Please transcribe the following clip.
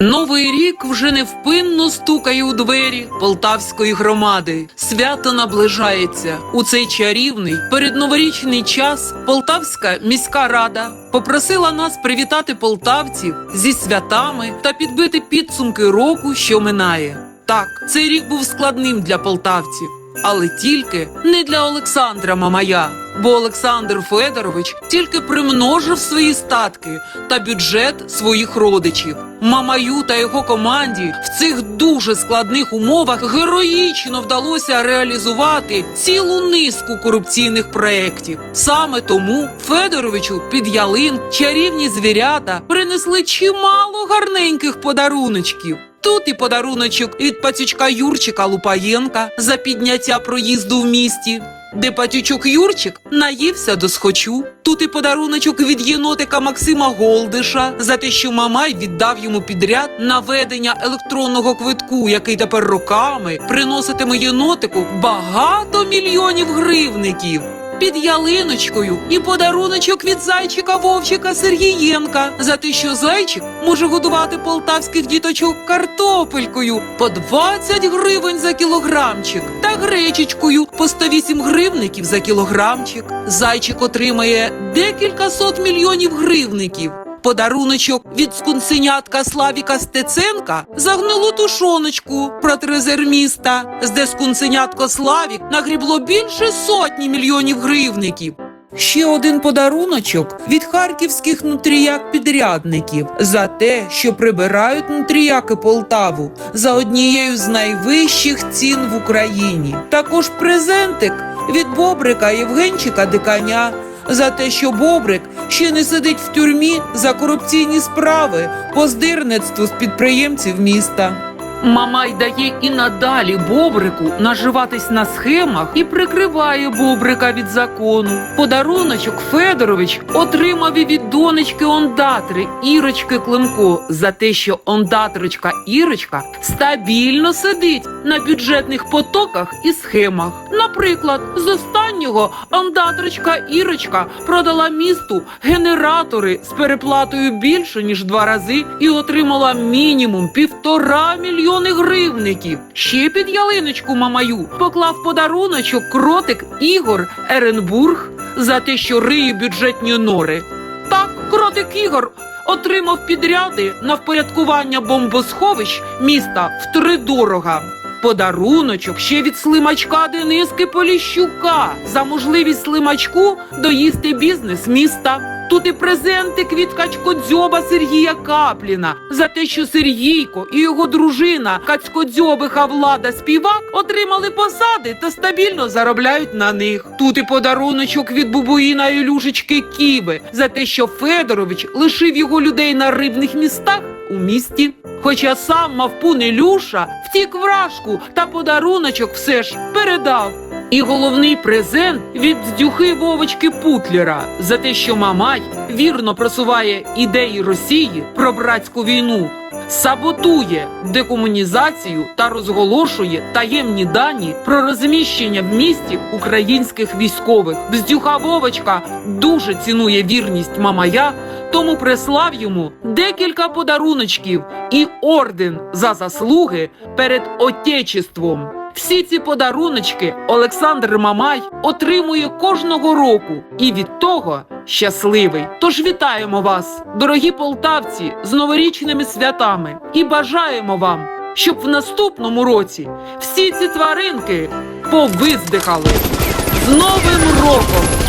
Новий рік вже невпинно стукає у двері полтавської громади. Свято наближається у цей чарівний передноворічний час. Полтавська міська рада попросила нас привітати полтавців зі святами та підбити підсумки року, що минає. Так, цей рік був складним для полтавців, але тільки не для Олександра Мамая. Бо Олександр Федорович тільки примножив свої статки та бюджет своїх родичів. Мамаю та його команді в цих дуже складних умовах героїчно вдалося реалізувати цілу низку корупційних проєктів. Саме тому Федоровичу під ялин чарівні звірята принесли чимало гарненьких подаруночків. Тут і подаруночок від пацючка Юрчика Лупаєнка за підняття проїзду в місті, де патючок Юрчик наївся до схочу. Тут і подаруночок від єнотика Максима Голдиша за те, що Мамай віддав йому підряд на ведення електронного квитку, який тепер роками приноситиме єнотику багато мільйонів гривників. Під ялиночкою і подаруночок від зайчика Вовчика Сергієнка за те, що зайчик може годувати полтавських діточок картопелькою по 20 гривень за кілограмчик та гречечкою по 108 гривників за кілограмчик. Зайчик отримає декілька сот мільйонів гривників. Подаруночок від скунсенятка Славіка Стеценка за гнилу тушоночку протрезер міста, де скунсенятко Славік нагрібло більше сотні мільйонів гривників. Ще один подаруночок від харківських нутріяк-підрядників за те, що прибирають нутріяки Полтаву за однією з найвищих цін в Україні. Також презентик від Бобрика Євгенчика Диканя за те, що Бобрик ще не сидить в тюрмі за корупційні справи по здирництву з підприємців міста. Мамай дає і надалі Бобрику наживатись на схемах і прикриває Бобрика від закону. Подаруночок Федорович отримав і від донечки ондатри Ірочки Климко за те, що ондатрочка Ірочка стабільно сидить на бюджетних потоках і схемах. Наприклад, з останнього ондатрочка Ірочка продала місту генератори з переплатою більше ніж два рази і отримала мінімум півтора мільйони гривників. Ще під ялиночку мамаю поклав подаруночок кротик Ігор Еренбург за те, що риє бюджетні нори. Так, кротик Ігор отримав підряди на впорядкування бомбосховищ міста втридорога. Подаруночок ще від слимачка Дениски Поліщука за можливість слимачку доїсти бізнес міста. Тут і презентик від качкодзьоба Сергія Капліна за те, що Сергійко і його дружина кацькодзьобиха влада співак отримали посади та стабільно заробляють на них. Тут і подаруночок від бубуїна Ілюшечки Ківи за те, що Федорович лишив його людей на рибних містах у місті. Хоча сам мавпун Ілюша втік вражку та подаруночок все ж передав. І головний презент від здюхи Вовочки Путлера за те, що Мамай вірно просуває ідеї Росії про братську війну, саботує декомунізацію та розголошує таємні дані про розміщення в місті українських військових. Бздюха Вовочка дуже цінує вірність Мамая, тому прислав йому декілька подаруночків і орден за заслуги перед Отечеством. Всі ці подаруночки Олександр Мамай отримує кожного року і від того щасливий. Тож вітаємо вас, дорогі полтавці, з новорічними святами і бажаємо вам, щоб в наступному році всі ці тваринки повиздихали. З Новим роком!